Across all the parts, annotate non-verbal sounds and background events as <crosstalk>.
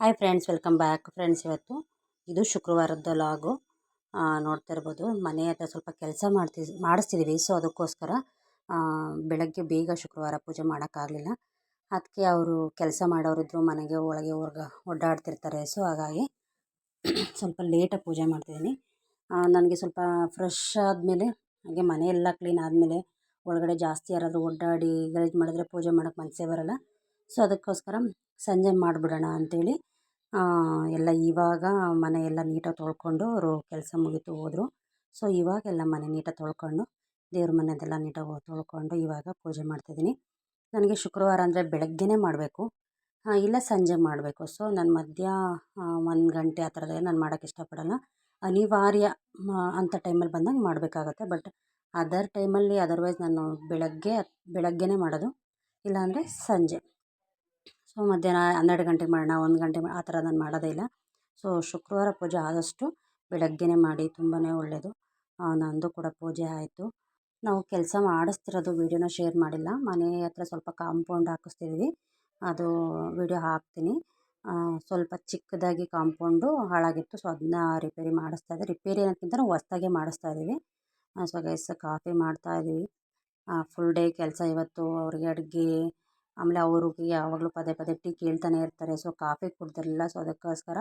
Hi friends welcome back friends ಇವತ್ತು ಇದು ಶುಕ್ರವಾರದ ಲಾಗು. ನೋಡ್ತಾ ಇರ್ಬೋದು. ಮನೆ ಹತ್ರ ಸ್ವಲ್ಪ ಕೆಲಸ ಮಾಡ್ತಿ ಮಾಡಿಸ್ತಿದ್ದೀವಿ ಸೊ ಅದಕ್ಕೋಸ್ಕರ ಬೆಳಗ್ಗೆ ಬೇಗ ಶುಕ್ರವಾರ ಪೂಜೆ ಮಾಡೋಕ್ಕಾಗಲಿಲ್ಲ. ಅದಕ್ಕೆ ಅವರು ಕೆಲಸ ಮಾಡೋರಿದ್ರು, ಮನೆಗೆ ಒಳಗೆ ಹೊರ್ಗೆ ಒಡ್ಡಾಡ್ತಿರ್ತಾರೆ ಸೊ ಹಾಗಾಗಿ <clears throat> ಸ್ವಲ್ಪ ಲೇಟಾಗಿ ಪೂಜೆ ಮಾಡ್ತಿದ್ದೀನಿ ನನಗೆ ಸ್ವಲ್ಪ ಫ್ರೆಶ್ ಆದಮೇಲೆ, ಹಾಗೆ ಮನೆಯೆಲ್ಲ ಕ್ಲೀನ್ ಆದಮೇಲೆ, ಒಳಗಡೆ ಜಾಸ್ತಿ ಯಾರಾದರೂ ಒಡ್ಡಾಡಿ ಗಲೀಜು ಮಾಡಿದ್ರೆ ಪೂಜೆ ಮಾಡೋಕ್ಕೆ ಮನಸ್ಸೇ ಬರೋಲ್ಲ. ಸೊ ಅದಕ್ಕೋಸ್ಕರ ಸಂಜೆ ಮಾಡಿಬಿಡೋಣ ಅಂಥೇಳಿ ಎಲ್ಲ ಇವಾಗ ಮನೆ ಎಲ್ಲ ನೀಟಾಗಿ ತೊಳ್ಕೊಂಡು ಅವರು ಕೆಲಸ ಮುಗಿತು ಹೋದರು. ಸೊ, ಇವಾಗ ಎಲ್ಲ ಮನೆ ನೀಟಾಗಿ ತೊಳ್ಕೊಂಡು, ದೇವ್ರ ಮನೆದೆಲ್ಲ ನೀಟಾಗಿ ತೊಳ್ಕೊಂಡು ಇವಾಗ ಪೂಜೆ ಮಾಡ್ತಿದ್ದೀನಿ ನನಗೆ ಶುಕ್ರವಾರ ಅಂದರೆ ಬೆಳಗ್ಗೆನೇ ಮಾಡಬೇಕು. ಇಲ್ಲ ಸಂಜೆ ಮಾಡಬೇಕು. ಸೊ ನಾನು ಮಧ್ಯ ಒಂದು ಗಂಟೆ ಆ ಥರದಲ್ಲಿ ನಾನು ಮಾಡೋಕ್ಕೆ ಇಷ್ಟಪಡೋಲ್ಲ. ಅನಿವಾರ್ಯ ಅಂಥ ಟೈಮಲ್ಲಿ ಬಂದಾಗ ಮಾಡಬೇಕಾಗತ್ತೆ. ಬಟ್ ಅದರ್ ಟೈಮಲ್ಲಿ, ಅದರ್ವೈಸ್ ನಾನು ಬೆಳಗ್ಗೆ, ಬೆಳಗ್ಗೆನೇ ಮಾಡೋದು. ಇಲ್ಲಾಂದರೆ ಸಂಜೆ. ಸೊ, ಮಧ್ಯಾಹ್ನ ಹನ್ನೆರಡು ಗಂಟೆಗೆ ಮಾಡೋಣ, ಒಂದು ಗಂಟೆ ಆ ಥರ ನಾನು ಮಾಡೋದೇ ಇಲ್ಲ. ಸೊ, ಶುಕ್ರವಾರ ಪೂಜೆ ಆದಷ್ಟು ಬೆಳಗ್ಗೆನೇ ಮಾಡಿ ತುಂಬಾ ಒಳ್ಳೆಯದು ನಂದು ಕೂಡ ಪೂಜೆ ಆಯಿತು. ನಾವು ಕೆಲಸ ಮಾಡಿಸ್ತಿರೋದು ವೀಡಿಯೋನ ಶೇರ್ ಮಾಡಿಲ್ಲ. ಮನೆ ಹತ್ರ ಸ್ವಲ್ಪ ಕಾಂಪೌಂಡ್ ಹಾಕಿಸ್ತಿದ್ವಿ. ಅದು ವೀಡಿಯೋ ಹಾಕ್ತೀನಿ. ಸ್ವಲ್ಪ ಚಿಕ್ಕದಾಗಿ ಕಾಂಪೌಂಡು ಹಾಳಾಗಿತ್ತು. ಸೊ, ಅದನ್ನ ರಿಪೇರಿ ಮಾಡಿಸ್ತಾ ಇದ್ದೆ. ರಿಪೇರಿ ಅನ್ನೋಕ್ಕಿಂತ ಹೊಸ್ದಾಗೆ ಮಾಡಿಸ್ತಾ ಇದ್ದೀವಿ. ಸೊ ಗೈಸ್ ಕಾಫಿ ಮಾಡ್ತಾ ಇದ್ದೀವಿ. ಫುಲ್ ಡೇ ಕೆಲಸ ಇವತ್ತು. ಅವ್ರಿಗೆ ಅಡುಗೆ ಆಮೇಲೆ ಅವ್ರಿಗೆ ಯಾವಾಗಲೂ ಪದೇ ಪದೇ ಟೀ ಕೇಳ್ತಾನೆ ಇರ್ತಾರೆ. ಸೊ ಕಾಫಿ ಕುಡ್ದಿರಲಿಲ್ಲ. ಸೊ ಅದಕ್ಕೋಸ್ಕರ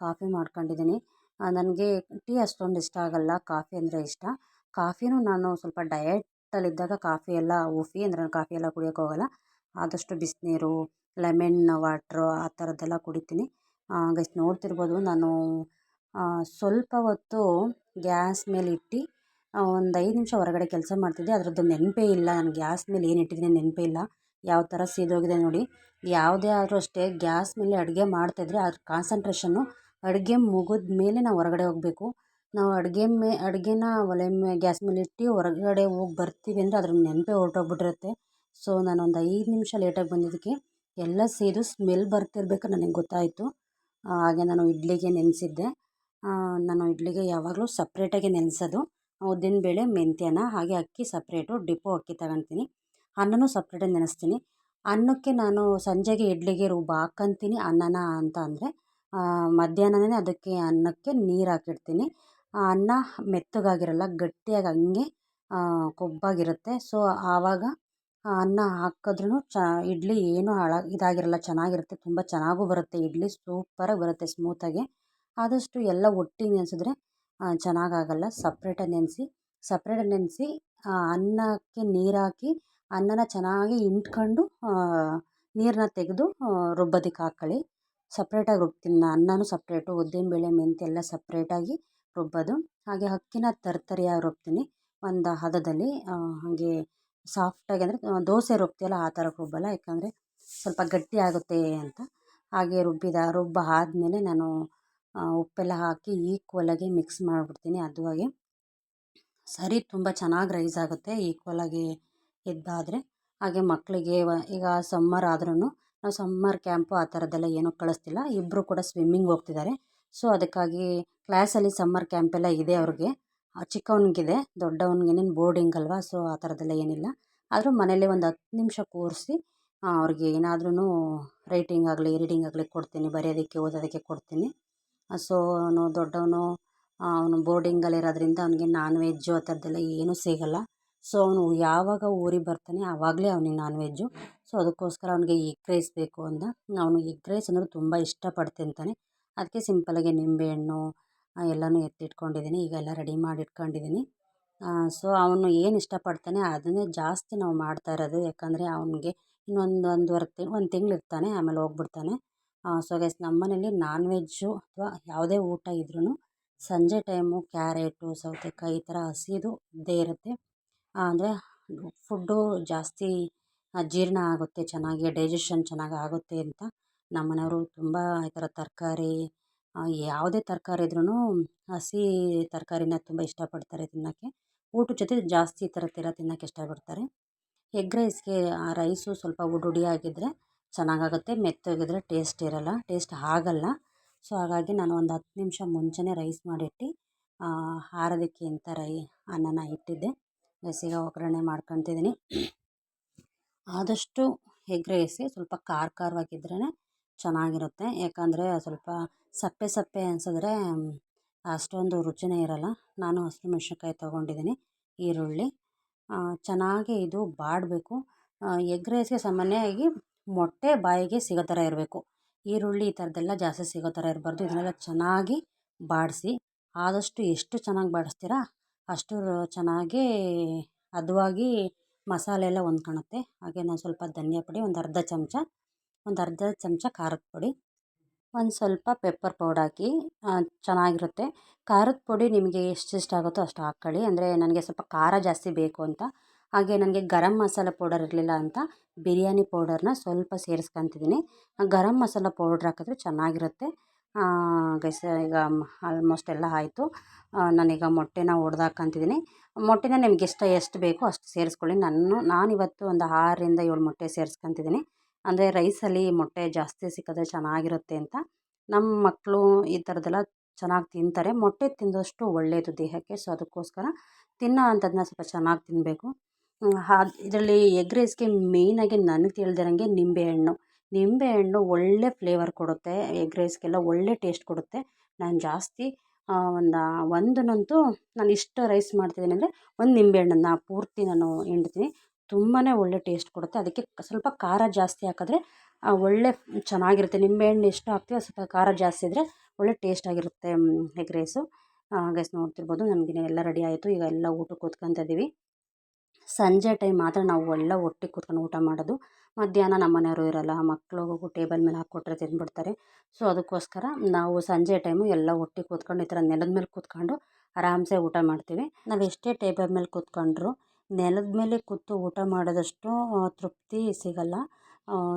ಕಾಫಿ ಮಾಡ್ಕೊಂಡಿದ್ದೀನಿ. ನನಗೆ ಟೀ ಅಷ್ಟೊಂದು ಇಷ್ಟ ಆಗಲ್ಲ. ಕಾಫಿ ಅಂದರೆ ಇಷ್ಟ. ಕಾಫಿನೂ ನಾನು ಸ್ವಲ್ಪ ಡಯೆಟ್ಟಲ್ಲಿದ್ದಾಗ ಕಾಫಿ ಎಲ್ಲ ಉಫಿ ಅಂದರೆ ನಾನು ಕಾಫಿ ಎಲ್ಲ ಕುಡಿಯೋಕ್ಕೆ ಹೋಗಲ್ಲ. ಆದಷ್ಟು ಬಿಸಿನೀರು ಲೆಮೆನ್ ವಾಟ್ರು ಆ ಥರದ್ದೆಲ್ಲ ಕುಡಿತೀನಿ. ಗೈಸ್ ನೋಡ್ತಿರ್ಬೋದು ನಾನು ಸ್ವಲ್ಪ ಹೊತ್ತು ಗ್ಯಾಸ್ ಮೇಲೆ ಇಟ್ಟು ಒಂದು ಐದು ನಿಮಿಷ ಹೊರಗಡೆ ಕೆಲಸ ಮಾಡ್ತಿದ್ದೆ. ಅದರದ್ದು ನೆನಪೇ ಇಲ್ಲ. ನಾನು ಗ್ಯಾಸ್ ಮೇಲೆ ಏನು ಇಟ್ಟಿದ್ದೀನಿ ನೆನಪೇ ಇಲ್ಲ. ಯಾವ ಥರ ಸೀದೋಗಿದೆ ನೋಡಿ. ಯಾವುದೇ ಆದರೂ ಅಷ್ಟೇ ಗ್ಯಾಸ್ ಮೇಲೆ ಅಡುಗೆ ಮಾಡ್ತಾಯಿದ್ರೆ ಅದ್ರ ಕಾನ್ಸಂಟ್ರೇಷನ್ನು ಅಡುಗೆ ಮುಗಿದ ಮೇಲೆ ನಾವು ಹೊರಗಡೆ ಹೋಗಬೇಕು. ನಾವು ಅಡುಗೆ ಮೇ, ಅಡುಗೆನ ಒಲೆ ಮೇ, ಗ್ಯಾಸ್ ಮೇಲೆ ಇಟ್ಟು ಹೊರಗಡೆ ಹೋಗಿ ಬರ್ತೀವಿ ಅಂದರೆ ಅದ್ರ ನೆನಪೇ ಹೊರ್ಟೋಗ್ಬಿಟ್ಟಿರುತ್ತೆ. ಸೊ, ನಾನೊಂದು ಐದು ನಿಮಿಷ ಲೇಟಾಗಿ ಬಂದಿದ್ದಕ್ಕೆ ಎಲ್ಲ ಸೇದು ಸ್ಮೆಲ್ ಬರ್ತಿರ್ಬೇಕು ನನಗೆ ಗೊತ್ತಾಯಿತು. ಹಾಗೆ ನಾನು ಇಡ್ಲಿಗೆ ನೆನೆಸಿದ್ದೆ. ನಾನು ಇಡ್ಲಿಗೆ ಯಾವಾಗಲೂ ಸಪ್ರೇಟಾಗಿ ನೆನೆಸೋದು. ಉದ್ದಿನಬೇಳೆ ಮೆಂತ್ಯನ ಹಾಗೆ ಅಕ್ಕಿ ಸಪ್ರೇಟು ಡಿಪೋ ಅಕ್ಕಿ ತಗೊಳ್ತೀನಿ ಅನ್ನನೂ ಸಪ್ರೇಟಾಗಿ ನೆನೆಸ್ತೀನಿ. ಅನ್ನಕ್ಕೆ ನಾನು ಸಂಜೆಗೆ ಇಡ್ಲಿಗೆ ರುಬ್ಬಿ ಹಾಕ್ಕಂತೀನಿ ಅನ್ನನ ಅಂತ ಅಂದರೆ ಮಧ್ಯಾಹ್ನನೇ ಅದಕ್ಕೆ ಅನ್ನಕ್ಕೆ ನೀರು ಹಾಕಿಡ್ತೀನಿ. ಅನ್ನ ಮೆತ್ತಗಾಗಿರಲ್ಲ, ಗಟ್ಟಿಯಾಗಿ ಹಂಗೆ ಕೊಬ್ಬಾಗಿರುತ್ತೆ. ಸೊ, ಆವಾಗ ಅನ್ನ ಹಾಕಿದ್ರೂ ಚ, ಇಡ್ಲಿ ಏನೂ ಹಾಳಾ ಇದಾಗಿರಲ್ಲ, ಚೆನ್ನಾಗಿರುತ್ತೆ, ತುಂಬ ಚೆನ್ನಾಗೂ ಬರುತ್ತೆ. ಇಡ್ಲಿ ಸೂಪರಾಗಿ ಬರುತ್ತೆ, ಸ್ಮೂತಾಗಿ. ಆದಷ್ಟು ಎಲ್ಲ ಒಟ್ಟಿಗೆ ನೆನೆಸಿದ್ರೆ ಚೆನ್ನಾಗಾಗಲ್ಲ. ಸಪ್ರೇಟಾಗಿ ನೆನೆಸಿ ಸಪ್ರೇಟಾಗಿ ನೆನೆಸಿ ಅನ್ನಕ್ಕೆ ನೀರು ಹಾಕಿ ಅನ್ನನ ಚೆನ್ನಾಗಿ ಹಿಂಡ್ಕೊಂಡು ನೀರನ್ನ ತೆಗೆದು ರುಬ್ಬೋದಕ್ಕೆ ಹಾಕ್ಕೊಳ್ಳಿ. ಸಪ್ರೇಟಾಗಿ ರುಬ್ತೀನಿ ನಾನು. ಅನ್ನನೂ ಸಪ್ರೇಟು ಉದ್ದಿನಬೇಳೆ ಮೆಂತ್ಯ ಎಲ್ಲ ಸಪ್ರೇಟಾಗಿ ರುಬ್ಬೋದು. ಹಾಗೆ ಅಕ್ಕಿನ ತರ್ತರಿಯಾಗಿ ರುಬ್ತೀನಿ. ಒಂದು ಹದದಲ್ಲಿ ಹಾಗೆ ಸಾಫ್ಟಾಗಿ ಅಂದರೆ ದೋಸೆ ರುಬ್ತೀವಲ್ಲ ಆ ಥರ ರುಬ್ಬಲ್ಲ. ಯಾಕಂದರೆ ಸ್ವಲ್ಪ ಗಟ್ಟಿ ಆಗುತ್ತೆ ಅಂತ. ಹಾಗೆ ರುಬ್ಬಿದ ರುಬ್ಬ ಆದಮೇಲೆ ನಾನು ಉಪ್ಪೆಲ್ಲ ಹಾಕಿ ಈಕ್ವಲಾಗಿ ಮಿಕ್ಸ್ ಮಾಡಿಬಿಡ್ತೀನಿ. ಹದವಾಗಿ ಸರಿ ತುಂಬ ಚೆನ್ನಾಗಿ ರೈಸ್ ಆಗುತ್ತೆ ಈಕ್ವಲಾಗಿ ಇದ್ದಾದರೆ ಹಾಗೆ ಮಕ್ಕಳಿಗೆ ಈಗ ಸಮ್ಮರ್ ಆದ್ರೂ ನಾವು ಸಮ್ಮರ್ ಕ್ಯಾಂಪು ಆ ಥರದ್ದೆಲ್ಲ ಏನೂ ಕಳಿಸ್ತಿಲ್ಲ. ಇಬ್ಬರು ಕೂಡ ಸ್ವಿಮ್ಮಿಂಗ್ ಹೋಗ್ತಿದ್ದಾರೆ. ಸೊ ಅದಕ್ಕಾಗಿ ಕ್ಲಾಸಲ್ಲಿ ಸಮ್ಮರ್ ಕ್ಯಾಂಪೆಲ್ಲ ಇದೆ ಅವ್ರಿಗೆ. ಚಿಕ್ಕವನಿಗಿದೆ ದೊಡ್ಡವನಿಗೇನೇನು ಬೋರ್ಡಿಂಗ್ ಅಲ್ವಾ ಸೊ ಆ ಥರದ್ದೆಲ್ಲ ಏನಿಲ್ಲ. ಆದರೂ ಮನೇಲಿ ಒಂದು ಹತ್ತು ನಿಮಿಷ ಕೂರಿಸಿ ಅವ್ರಿಗೆ ಏನಾದ್ರೂ ರೈಟಿಂಗ್ ಆಗಲಿ ರೀಡಿಂಗ್ ಆಗಲಿ ಕೊಡ್ತೀನಿ, ಬರೆಯೋದಕ್ಕೆ, ಓದೋದಕ್ಕೆ ಕೊಡ್ತೀನಿ. ಸೊ ಅವನು ದೊಡ್ಡವನು ಅವನು ಬೋರ್ಡಿಂಗಲ್ಲಿರೋದ್ರಿಂದ ಅವನಿಗೆ ನಾನ್ ವೆಜ್ಜು ಆ ಥರದ್ದೆಲ್ಲ ಏನೂ ಸಿಗೋಲ್ಲ. ಸೊ ಅವನು ಯಾವಾಗ ಊರಿಗೆ ಬರ್ತಾನೆ ಆವಾಗಲೇ ಅವನಿಗೆ ನಾನ್ ವೆಜ್ಜು ಸೊ ಅದಕ್ಕೋಸ್ಕರ ಅವನಿಗೆ ಎಗ್ ರೈಸ್ ಬೇಕು ಅಂದ ಅವನು ಎಗ್ ರೈಸ್ ಅಂದರೆ ತುಂಬ ಇಷ್ಟಪಟ್ಟು ತಿಂತಾನೆ ಅದಕ್ಕೆ ಸಿಂಪಲ್ಲಾಗಿ ನಿಂಬೆಹಣ್ಣು ಎಲ್ಲನೂ ಎತ್ತಿಟ್ಕೊಂಡಿದ್ದೀನಿ. ಈಗ ಎಲ್ಲ ರೆಡಿ ಮಾಡಿ ಇಟ್ಕೊಂಡಿದ್ದೀನಿ ಸೊ ಅವನು ಏನು ಇಷ್ಟಪಡ್ತಾನೆ ಅದನ್ನೇ ಜಾಸ್ತಿ ನಾವು ಮಾಡ್ತಾ ಇರೋದು. ಯಾಕಂದರೆ ಅವನಿಗೆ ಇನ್ನೊಂದು ಒಂದುವರೆ ತಿಂಗ್, ಒಂದು ತಿಂಗಳು ಇರ್ತಾನೆ, ಆಮೇಲೆ ಹೋಗ್ಬಿಡ್ತಾನೆ. ಸೊ ಗೈಸ್ ನಮ್ಮ ಮನೇಲಿ ನಾನ್ ವೆಜ್ಜು ಅಥವಾ ಯಾವುದೇ ಊಟ ಇದ್ರೂ ಸಂಜೆ ಟೈಮು ಕ್ಯಾರೆಟು, ಸೌತೆಕಾಯಿ ಈ ಥರ ಹಸಿದು ಇದ್ದೇ ಇರುತ್ತೆ. ಅಂದರೆ ಫುಡ್ಡು ಜಾಸ್ತಿ ಜೀರ್ಣ ಆಗುತ್ತೆ, ಚೆನ್ನಾಗಿ ಡೈಜೆಷನ್ ಚೆನ್ನಾಗಿ ಆಗುತ್ತೆ ಅಂತ ನಮ್ಮ ಮನೆಯವರು ತುಂಬ ಈ ಥರ ತರಕಾರಿ ಯಾವುದೇ ತರಕಾರಿ ಇದ್ರೂ ಹಸಿ ತರಕಾರಿನ ತುಂಬ ಇಷ್ಟಪಡ್ತಾರೆ ತಿನ್ನೋಕ್ಕೆ. ಊಟದ ಜೊತೆ ಜಾಸ್ತಿ ಈ ಥರದ್ದೆಲ್ಲ ತಿನ್ನೋಕ್ಕೆ ಇಷ್ಟಪಡ್ತಾರೆ. ಎಗ್ ರೈಸ್ಗೆ, ಆ, ರೈಸು ಸ್ವಲ್ಪ ಉಡಿ ಉಡಿಯಾಗಿದ್ದರೆ ಚೆನ್ನಾಗಾಗುತ್ತೆ, ಮೆತ್ತಗಿದ್ರೆ ಟೇಸ್ಟ್ ಇರೋಲ್ಲ, ಟೇಸ್ಟ್ ಆಗೋಲ್ಲ. ಸೊ, ಹಾಗಾಗಿ ನಾನು ಒಂದು ಹತ್ತು ನಿಮಿಷ ಮುಂಚೆನೇ ರೈಸ್ ಮಾಡಿಟ್ಟು ಆರೋದಕ್ಕೆ ಅಂತ ರೈ, ಅನ್ನನ ಇಟ್ಟಿದ್ದೆ. ಈಗ ಒಗ್ಗರಣೆ ಮಾಡ್ಕೊತಿದ್ದೀನಿ ಆದಷ್ಟು ಎಗ್ ರೈಸಿ ಸ್ವಲ್ಪ ಖಾರ ಖಾರವಾಗಿದ್ರೇ ಚೆನ್ನಾಗಿರುತ್ತೆ. ಯಾಕಂದರೆ ಸ್ವಲ್ಪ ಸಪ್ಪೆ ಸಪ್ಪೆ ಅನಿಸಿದ್ರೆ, ಅಷ್ಟೊಂದು ರುಚಿನೇ ಇರೋಲ್ಲ. ನಾನು ಹಸಿರು ಮೆಣಸಿನ್ಕಾಯಿ ತೊಗೊಂಡಿದ್ದೀನಿ ಈರುಳ್ಳಿ. ಚೆನ್ನಾಗಿ ಇದು ಬಾಡಬೇಕು. ಎಗ್ ರೈಸ್ಗೆ ಸಾಮಾನ್ಯವಾಗಿ ಮೊಟ್ಟೆ ಬಾಯಿಗೆ ಸಿಗೋ ಥರ ಇರಬೇಕು. ಈರುಳ್ಳಿ ಈ ಥರದ್ದೆಲ್ಲ ಜಾಸ್ತಿ ಸಿಗೋ ಥರ ಇರಬಾರ್ದು. ಇದನ್ನೆಲ್ಲ ಚೆನ್ನಾಗಿ ಬಾಡಿಸಿ, ಆದಷ್ಟು ಎಷ್ಟು ಚೆನ್ನಾಗಿ ಬಾಡಿಸ್ತೀರ ಅಷ್ಟು ಚೆನ್ನಾಗಿ ಹದವಾಗಿ ಮಸಾಲೆ ಎಲ್ಲ ಹೊಂದ್ಕೊಳುತ್ತೆ ಹಾಗೆ ನಾನು ಸ್ವಲ್ಪ ಧನಿಯಾ ಪುಡಿ, ಒಂದು ಅರ್ಧ ಚಮಚ, ಒಂದು ಅರ್ಧ ಚಮಚ ಖಾರದ ಪುಡಿ, ಒಂದು ಸ್ವಲ್ಪ ಪೆಪ್ಪರ್ ಪೌಡ್ ಹಾಕಿ ಚೆನ್ನಾಗಿರುತ್ತೆ. ಖಾರದ ಪುಡಿ ನಿಮಗೆ ಎಷ್ಟು ಇಷ್ಟ ಆಗುತ್ತೋ ಅಷ್ಟು ಹಾಕ್ಕೊಳ್ಳಿ. ಅಂದರೆ ನನಗೆ ಸ್ವಲ್ಪ ಖಾರ ಜಾಸ್ತಿ ಬೇಕು ಅಂತ. ಹಾಗೆ ನನಗೆ ಗರಂ ಮಸಾಲ ಪೌಡರ್ ಇರಲಿಲ್ಲ ಅಂತ ಬಿರಿಯಾನಿ ಪೌಡರ್ನ ಸ್ವಲ್ಪ ಸೇರಿಸ್ಕೊಂತಿದ್ದೀನಿ. ಗರಂ ಮಸಾಲ ಪೌಡ್ರ್ ಹಾಕಿದ್ರೆ ಚೆನ್ನಾಗಿರುತ್ತೆ. ಗೈಸ್ ಈಗ ಆಲ್ಮೋಸ್ಟ್ ಎಲ್ಲ ಆಯಿತು. ನಾನೀಗ ಮೊಟ್ಟೆನ ಒಡ್ದು ಹಾಕ್ಕಂತಿದ್ದೀನಿ ಮೊಟ್ಟೆನ ನಿಮ್ಗೆ ಎಷ್ಟು ಎಷ್ಟು ಬೇಕೋ ಅಷ್ಟು ಸೇರಿಸ್ಕೊಳ್ಳಿ. ನಾನು, ನಾನಿವತ್ತು ಒಂದು ಆರರಿಂದ ಏಳು ಮೊಟ್ಟೆ ಸೇರಿಸ್ಕೊಂತಿದ್ದೀನಿ. ಅಂದರೆ ರೈಸಲ್ಲಿ ಮೊಟ್ಟೆ ಜಾಸ್ತಿ ಸಿಕ್ಕಿದ್ರೆ ಚೆನ್ನಾಗಿರುತ್ತೆ ಅಂತ. ನಮ್ಮ ಮಕ್ಕಳು ಈ ಥರದ್ದೆಲ್ಲ ಚೆನ್ನಾಗಿ ತಿಂತಾರೆ. ಮೊಟ್ಟೆ ತಿಂದಷ್ಟು ಒಳ್ಳೆಯದು ದೇಹಕ್ಕೆ. ಸೊ, ಅದಕ್ಕೋಸ್ಕರ ತಿನ್ನೋ ಅಂಥದ್ದನ್ನ ಸ್ವಲ್ಪ ಚೆನ್ನಾಗಿ ತಿನ್ನಬೇಕು ಹಾಗೆ ಇದರಲ್ಲಿ ಎಗ್ ರೈಸ್ಗೆ ಮೇಯ್ನಾಗಿ ನನಗೆ ತಿಳಿದಿರಂಗೆ ನಿಂಬೆಹಣ್ಣು ನಿಂಬೆಹಣ್ಣು ಒಳ್ಳೆ ಫ್ಲೇವರ್ ಕೊಡುತ್ತೆ, ಎಗ್ ರೈಸ್ಗೆಲ್ಲ ಒಳ್ಳೆ ಟೇಸ್ಟ್ ಕೊಡುತ್ತೆ. ನಾನು ಜಾಸ್ತಿ ಒಂದು, ಒಂದನ್ನಂತೂ ನಾನು ಇಷ್ಟು ರೈಸ್ ಮಾಡ್ತಿದ್ದೀನಿ ಅಂದರೆ ಒಂದು ನಿಂಬೆಹಣ್ಣನ್ನ ಪೂರ್ತಿ ನಾನು ಹಿಂಡ್ತೀನಿ. ತುಂಬಾ ಒಳ್ಳೆ ಟೇಸ್ಟ್ ಕೊಡುತ್ತೆ. ಅದಕ್ಕೆ ಸ್ವಲ್ಪ ಖಾರ ಜಾಸ್ತಿ ಹಾಕಿದ್ರೆ ಒಳ್ಳೆ ಚೆನ್ನಾಗಿರುತ್ತೆ. ನಿಂಬೆಹಣ್ಣು ಎಷ್ಟು ಹಾಕ್ತೀವಿ ಸ್ವಲ್ಪ ಖಾರ ಜಾಸ್ತಿ ಇದ್ದರೆ ಒಳ್ಳೆ ಟೇಸ್ಟ್ ಆಗಿರುತ್ತೆ ಎಗ್ ರೈಸು. ಗೈಸ್ ನೋಡ್ತಿರ್ಬೋದು ನಮಗೆ ಎಲ್ಲ ರೆಡಿ ಆಯಿತು. ಈಗ ಎಲ್ಲ ಊಟಕ್ಕೆ ಕೂತ್ಕೊತ ಇದ್ದೀವಿ ಸಂಜೆ ಟೈಮ್ ಮಾತ್ರ ನಾವು ಎಲ್ಲ ಹೊಟ್ಟೆ ಕೂತ್ಕೊಂಡು ಊಟ ಮಾಡೋದು. ಮಧ್ಯಾಹ್ನ ನಮ್ಮ ಮನೆಯವರು ಇರೋಲ್ಲ ಮಕ್ಕಳು ಟೇಬಲ್ ಮೇಲೆ ಹಾಕ್ಕೊಟ್ರೆ ತಿಂದ್ಬಿಡ್ತಾರೆ. ಸೊ, ಅದಕ್ಕೋಸ್ಕರ ನಾವು ಸಂಜೆ ಟೈಮು ಎಲ್ಲ ಒಟ್ಟಿಗೆ ಕೂತ್ಕೊಂಡು ಈ ಥರ ನೆಲದ ಮೇಲೆ ಕೂತ್ಕೊಂಡು ಆರಾಮ್ಸೆ ಊಟ ಮಾಡ್ತೀವಿ. ನಾವು ಎಷ್ಟೇ ಟೇಬಲ್ ಮೇಲೆ ಕೂತ್ಕೊಂಡ್ರು ನೆಲದ ಮೇಲೆ ಕೂತು ಊಟ ಮಾಡಿದಷ್ಟು ತೃಪ್ತಿ ಸಿಗಲ್ಲ.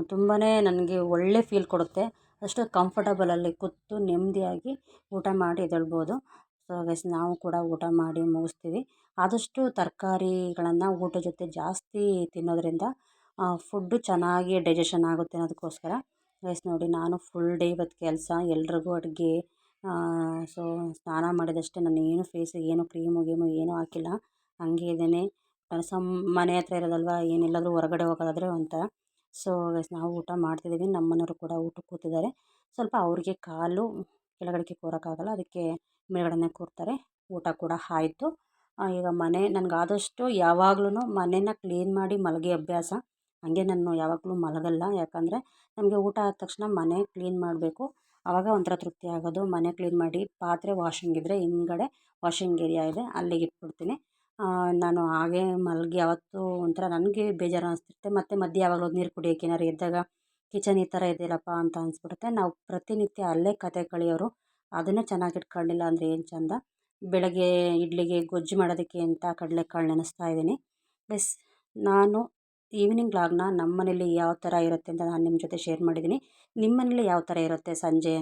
ತುಂಬಾ ನನಗೆ ಒಳ್ಳೆ ಫೀಲ್ ಕೊಡುತ್ತೆ. ಅಷ್ಟು ಕಂಫರ್ಟಬಲಲ್ಲಿ ಕೂತು ನೆಮ್ಮದಿಯಾಗಿ ಊಟ ಮಾಡಿ ಎದ್ದೇಳ್ಬೋದು. ಸೊ ಗೈಸ್ ನಾವು ಕೂಡ ಊಟ ಮಾಡಿ ಮುಗಿಸ್ತೀವಿ. ಆದಷ್ಟು ತರಕಾರಿಗಳನ್ನು ಊಟದ ಜೊತೆ ಜಾಸ್ತಿ ತಿನ್ನೋದರಿಂದ ಫುಡ್ಡು ಚೆನ್ನಾಗಿ ಡೈಜೆಷನ್ ಆಗುತ್ತೆ ಅನ್ನೋದಕ್ಕೋಸ್ಕರ. ಗೈಸ್ ನೋಡಿ ನಾನು ಫುಲ್ ಡೇ ಇವತ್ತು ಕೆಲಸ, ಎಲ್ರಿಗೂ ಅಡುಗೆ ಸೊ ಸ್ನಾನ ಮಾಡಿದಷ್ಟೇ. ನಾನು ಏನು ಫೇಸಿಗೆ ಏನು ಕ್ರೀಮು ಗೀಮು ಏನೂ ಹಾಕಿಲ್ಲ. ಹಂಗೆ ಇದ್ದೇನೆ. ಸಮ್, ಮನೆ ಹತ್ರ ಇರೋದಲ್ವ, ಏನೆಲ್ಲಾದರೂ ಹೊರಗಡೆ ಹೋಗೋದಾದರೆ ಒಂಥರ ಸೊ ಗೈಸ್ ನಾವು ಊಟ ಮಾಡ್ತಿದ್ದೀವಿ. ನಮ್ಮ ಮನೆಯವರು ಕೂಡ ಊಟಕ್ಕೆ ಕೂತಿದ್ದಾರೆ. ಸ್ವಲ್ಪ ಅವ್ರಿಗೆ ಕಾಲು ಕೆಳಗಡೆಗೆ ಕೂರೋಕ್ಕಾಗಲ್ಲ. ಅದಕ್ಕೆ ಮೇಲ್ಗಡೆನೇ ಕೂರ್ತಾರೆ. ಊಟ ಕೂಡ ಆಯ್ತು. ಈಗ ಮನೆ ನನಗಾದಷ್ಟು ಯಾವಾಗ್ಲೂ ಮನೇನ ಕ್ಲೀನ್ ಮಾಡಿ ಮಲಗಿ ಅಭ್ಯಾಸ. ಹಾಗೆ ನಾನು ಯಾವಾಗಲೂ ಮಲಗಲ್ಲ. ಯಾಕಂದರೆ ನಮಗೆ ಊಟ ಆದ ತಕ್ಷಣ ಮನೆ ಕ್ಲೀನ್ ಮಾಡಬೇಕು. ಆವಾಗ ಒಂಥರ ತೃಪ್ತಿ ಆಗೋದು. ಮನೆ ಕ್ಲೀನ್ ಮಾಡಿ ಪಾತ್ರೆ ವಾಷಿಂಗ್ ಇದ್ದರೆ ಹಿಂದ್ಗಡೆ ವಾಷಿಂಗ್ ಏರಿಯಾ ಇದೆ. ಅಲ್ಲಿಗೆ ಇಟ್ಬಿಡ್ತೀನಿ. ನಾನು ಹಾಗೆ ಮಲಗಿ ಯಾವತ್ತೂ ಒಂಥರ ನನಗೆ ಬೇಜಾರು ಅನಿಸ್ತಿರುತ್ತೆ. ಮತ್ತು ಮಧ್ಯೆ ಯಾವಾಗಲೂ ನೀರು ಕುಡಿಯೋಕ್ಕೆ ಏನಾದ್ರು ಎದ್ದಾಗ ಕಿಚನ್ ಈ ಥರ ಇದೆಯಲ್ಲಪ್ಪ ಅಂತ ಅನಿಸ್ಬಿಡುತ್ತೆ. ನಾವು ಪ್ರತಿನಿತ್ಯ ಅಲ್ಲೇ ಕತೆ ಕಳಿಯೋರು, ಅದನ್ನೇ ಚೆನ್ನಾಗಿ ಇಟ್ಕೊಂಡಿಲ್ಲ ಅಂದರೆ ಏನು ಚಂದ? ಬೆಳಗ್ಗೆ ಇಡ್ಲಿಗೆ ಗೊಜ್ಜು ಮಾಡೋದಕ್ಕೆ ಅಂತ ಕಡಲೆಕಾಳು ನೆನೆಸ್ತಾ ಇದ್ದೀನಿ. ಪ್ಲಸ್ ನಾನು ಈವ್ನಿಂಗ್ ಲಾಗ್ನ ನಮ್ಮ ಮನೇಲಿ ಯಾವ ಥರ ಇರುತ್ತೆ ಅಂತ ನಾನು ನಿಮ್ಮ ಜೊತೆ ಶೇರ್ ಮಾಡಿದ್ದೀನಿ. ನಿಮ್ಮ ಮನೇಲಿ ಯಾವ ಥರ ಇರುತ್ತೆ ಸಂಜೆ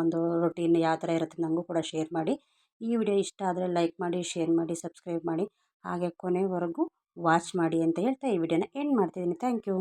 ಒಂದು ರೊಟೀನ್ ಯಾವ ಥರ ಇರುತ್ತೆ ನನಗೂ ಕೂಡ ಶೇರ್ ಮಾಡಿ. ಈ ವಿಡಿಯೋ ಇಷ್ಟ ಆದರೆ ಲೈಕ್ ಮಾಡಿ ಶೇರ್ ಮಾಡಿ ಸಬ್ಸ್ಕ್ರೈಬ್ ಮಾಡಿ. ಹಾಗೆ ಕೊನೆವರೆಗೂ ವಾಚ್ ಮಾಡಿ ಅಂತ ಹೇಳ್ತಾ ಈ ವಿಡಿಯೋನ ಎಂಡ್ ಮಾಡ್ತಿದ್ದೀನಿ. Thank you